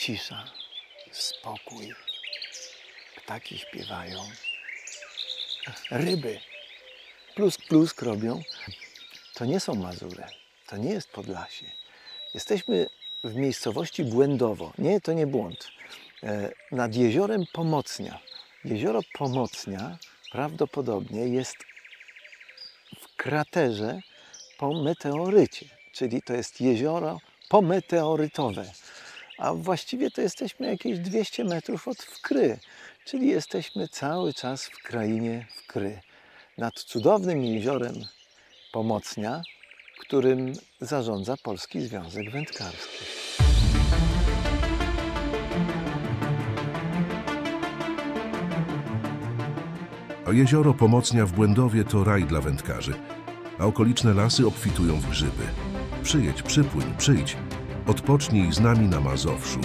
cisza, spokój. Ptaki śpiewają. Ryby plusk plusk robią. To nie są Mazury, to nie jest Podlasie. Jesteśmy w miejscowości Błędowo. Nie, to nie błąd. E, Nad jeziorem Pomocnia. Jezioro Pomocnia prawdopodobnie jest w kraterze po meteorycie, czyli to jest jezioro pometeorytowe. A właściwie to jesteśmy jakieś 200 metrów od Wkry, czyli jesteśmy cały czas w krainie Wkry. Nad cudownym jeziorem Pomocnia, którym zarządza Polski Związek Wędkarski. Jezioro Pomocnia w Błędowie to raj dla wędkarzy, a okoliczne lasy obfitują w grzyby. Przyjedź, przypłyń, przyjdź. Odpocznij z nami na Mazowszu.